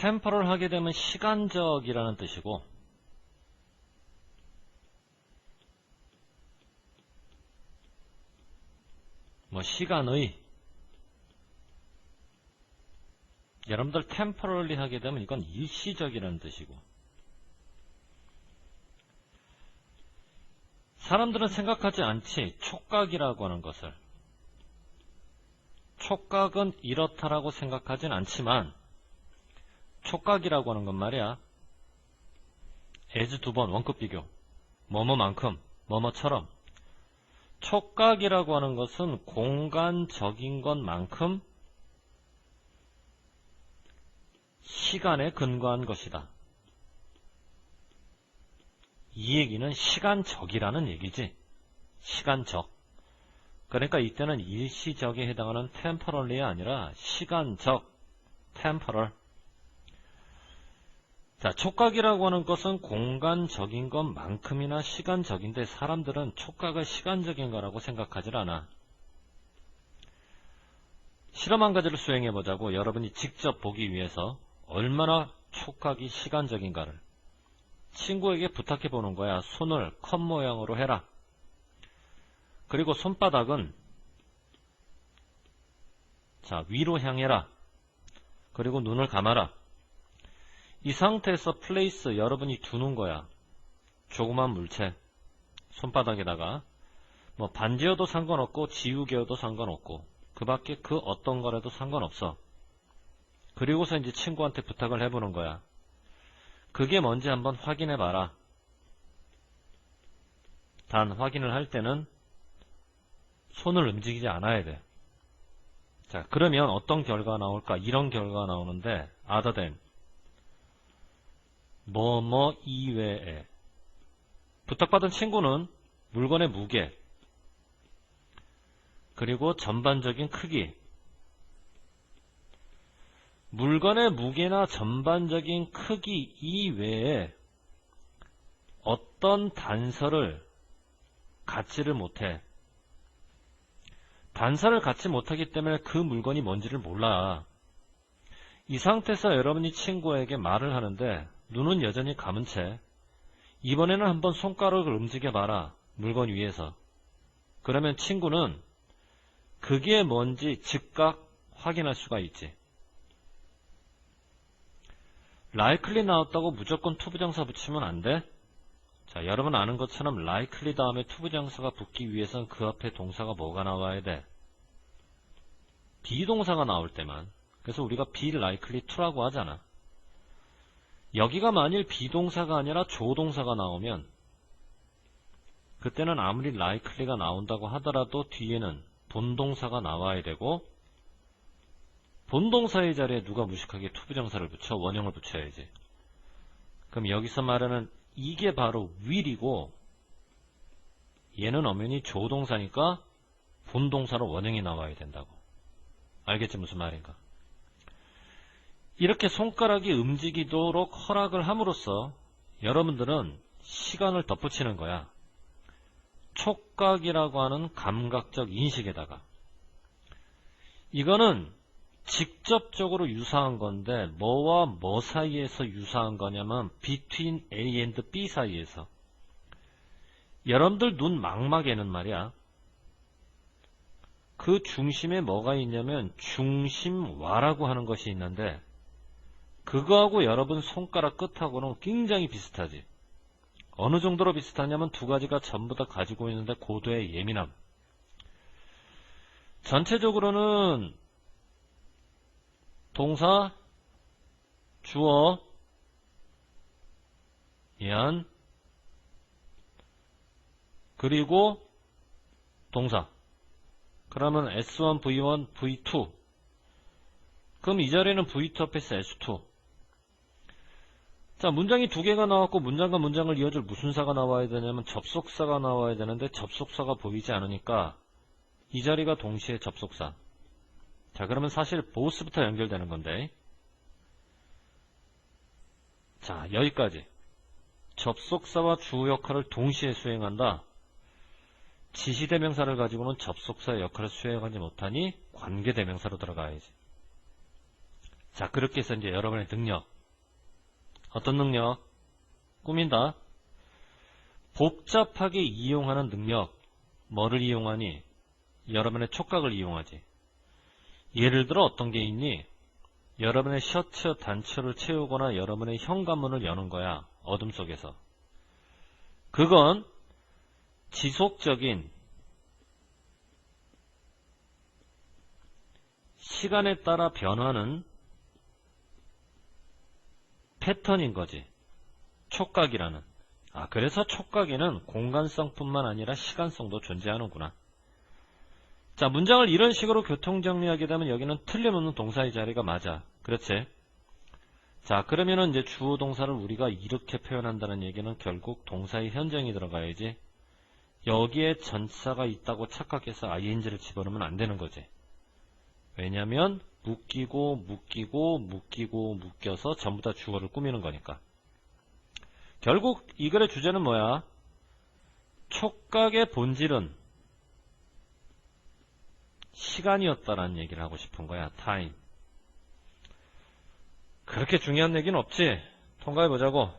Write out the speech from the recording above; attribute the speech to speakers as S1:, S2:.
S1: 템퍼를 하게 되면 시간적이라는 뜻이고 뭐 시간의 여러분들 템퍼럴리 하게 되면 이건 일시적이라는 뜻이고 사람들은 생각하지 않지 촉각이라고 하는 것을. 촉각은 이렇다라고 생각하진 않지만 촉각이라고 하는 건 말이야 as 두 번 원급 비교 뭐뭐만큼 뭐뭐처럼 촉각이라고 하는 것은 공간적인 것만큼 시간에 근거한 것이다. 이 얘기는 시간적이라는 얘기지. 시간적. 그러니까 이때는 일시적에 해당하는 temporally가 아니라 시간적, temporal. 자, 촉각이라고 하는 것은 공간적인 것만큼이나 시간적인데 사람들은 촉각을 시간적인 거라고 생각하질 않아. 실험 한 가지를 수행해 보자고 여러분이 직접 보기 위해서 얼마나 촉각이 시간적인가를 친구에게 부탁해 보는 거야. 손을 컵 모양으로 해라. 그리고 손바닥은 자 위로 향해라. 그리고 눈을 감아라. 이 상태에서 플레이스 여러분이 두는 거야. 조그만 물체 손바닥에다가 뭐 반지여도 상관없고 지우개여도 상관없고 그 밖에 그 어떤 거라도 상관없어. 그리고서 이제 친구한테 부탁을 해보는 거야. 그게 뭔지 한번 확인해 봐라. 단 확인을 할 때는 손을 움직이지 않아야 돼. 자, 그러면 어떤 결과가 나올까? 이런 결과가 나오는데 other than 뭐뭐 이외에 부탁받은 친구는 물건의 무게 그리고 전반적인 크기 물건의 무게나 전반적인 크기 이외에 어떤 단서를 갖지를 못해. 단서를 갖지 못하기 때문에 그 물건이 뭔지를 몰라. 이 상태에서 여러분이 친구에게 말을 하는데 눈은 여전히 감은 채 이번에는 한번 손가락을 움직여 봐라. 물건 위에서. 그러면 친구는 그게 뭔지 즉각 확인할 수가 있지. likely 나왔다고 무조건 투부정사 붙이면 안 돼? 자, 여러분 아는 것처럼 likely 다음에 투부정사가 붙기 위해선 그 앞에 동사가 뭐가 나와야 돼? 비동사가 나올 때만. 그래서 우리가 be likely to라고 하잖아. 여기가 만일 비동사가 아니라 조동사가 나오면 그때는 아무리 likely가 나온다고 하더라도 뒤에는 본동사가 나와야 되고 본동사의 자리에 누가 무식하게 투부정사를 붙여 원형을 붙여야지. 그럼 여기서 말하는 이게 바로 will이고 얘는 엄연히 조동사니까 본동사로 원형이 나와야 된다고. 알겠지 무슨 말인가? 이렇게 손가락이 움직이도록 허락을 함으로써 여러분들은 시간을 덧붙이는 거야. 촉각이라고 하는 감각적 인식에다가. 이거는 직접적으로 유사한 건데 뭐와 뭐 사이에서 유사한 거냐면 between A and B 사이에서. 여러분들 눈 망막에는 말이야. 그 중심에 뭐가 있냐면 중심와라고 하는 것이 있는데 그거하고 여러분 손가락 끝하고는 굉장히 비슷하지 어느 정도로 비슷하냐면 두 가지가 전부 다 가지고 있는데 고도의 예민함 전체적으로는 동사, 주어, 연, 그리고 동사. 그러면 S1, V1, V2. 그럼 이 자리는 V2 앞에서 S2. 자, 문장이 두 개가 나왔고 문장과 문장을 이어줄 무슨 사가 나와야 되냐면 접속사가 나와야 되는데 접속사가 보이지 않으니까 이 자리가 동시에 접속사. 자, 그러면 사실 보스부터 연결되는 건데. 자, 여기까지. 접속사와 주어 역할을 동시에 수행한다. 지시대명사를 가지고는 접속사의 역할을 수행하지 못하니 관계대명사로 들어가야지. 자, 그렇게 해서 이제 여러분의 능력. 어떤 능력? 꾸민다. 복잡하게 이용하는 능력. 뭐를 이용하니? 여러분의 촉각을 이용하지. 예를 들어 어떤 게 있니? 여러분의 셔츠 단추를 채우거나 여러분의 현관문을 여는 거야. 어둠 속에서. 그건 지속적인 시간에 따라 변하는 패턴인 거지. 촉각이라는. 아, 그래서 촉각에는 공간성뿐만 아니라 시간성도 존재하는구나. 자, 문장을 이런 식으로 교통정리하게 되면 여기는 틀림없는 동사의 자리가 맞아. 그렇지? 자, 그러면은 이제 주어 동사를 우리가 이렇게 표현한다는 얘기는 결국 동사의 현정이 들어가야지. 여기에 전사가 있다고 착각해서 ing를 집어넣으면 안 되는 거지. 왜냐면 묶이고 묶이고 묶이고 묶여서 전부 다 주어를 꾸미는 거니까. 결국 이 글의 주제는 뭐야? 촉각의 본질은 시간이었다라는 얘기를 하고 싶은 거야. 타임. 그렇게 중요한 얘기는 없지. 통과해 보자고.